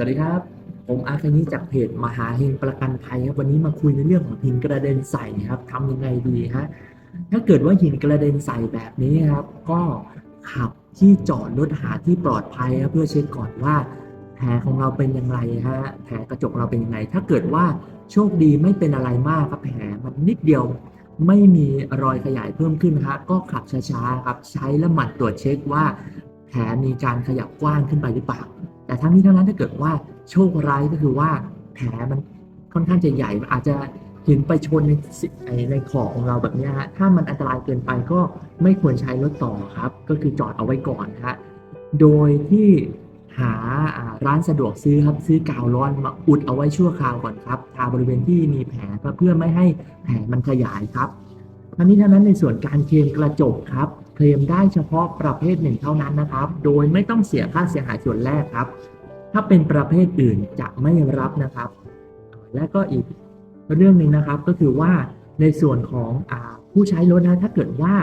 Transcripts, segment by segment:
สวัสดีครับ ผมอาคานิจากเพจมหาเฮงประกันภัยครับ วันนี้มาคุยในเรื่องของหินกระเด็นใส่ครับทำยังไงดีฮะ ถ้าเกิดว่าหินกระเด็นใส่แบบนี้ครับ ก็ขับที่จอดรถหาที่ปลอดภัยครับเพื่อเช็คก่อนว่าแผลของเราเป็นอย่างไรฮะ แผลกระจกเราเป็นยังไง ถ้าเกิดว่าโชคดีไม่เป็นอะไรมากครับแผลมันนิดเดียว ไม่มีรอยขยายเพิ่มขึ้นฮะ ก็ขับช้าๆครับ ใช้และหมั่นตรวจเช็คว่าแผลมีการขยับกว้างขึ้นไปหรือเปล่า แต่ทั้งนี้ทั้งนั้นถ้าเกิดว่าโชคร้ายก็คือว่าแผลมันค่อนข้างจะใหญ่อาจจะเห็นไปชนในในขอบของเราแบบนี้ฮะถ้ามันอันตรายเกินไปก็ไม่ควรใช้รถต่อครับ ก็คือจอดเอาไว้ก่อนฮะโดยที่หาอ่าร้านสะดวกซื้อครับซื้อกาวร้อนมาอุดเอาไว้ชั่วคราวก่อนครับทาบริเวณที่มีแผลเพื่อไม่ให้แผลมันขยายครับทั้งนี้ทั้งนั้นในส่วนการเคลมกระจกครับ เคลมได้เฉพาะประเภทหนึ่งเท่านั้นนะครับ โดยไม่ต้องเสียค่าเสียหายส่วนแรกครับ ถ้าเป็นประเภทอื่นจะไม่รับนะครับ และก็อีกเรื่องหนึ่งนะครับก็คือว่าในส่วนของอผู้ใช้รถนะถ้าเกิดว่า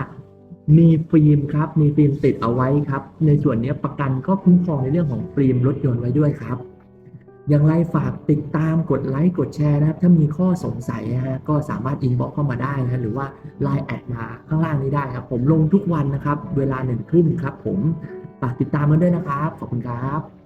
มีฟิล์มครับมีฟิล์มติดเอาไว้ครับ ในส่วนนี้ประกันก็คุ้มครองในเรื่องของฟิล์มรถยนต์ไว้ด้วยครับ อย่างไรฝากติดตามกดไลค์กดแชร์นะครับ ถ้ามีข้อสงสัยนะฮะก็สามารถอินบ็อกเข้ามาได้นะหรือว่าไลน์แอดมาข้างล่างนี้ได้ครับ ผมลงทุกวันนะครับ เวลาหนึ่งครึ่งครับ ผมฝากติดตามมาด้วยนะครับ ขอบคุณครับ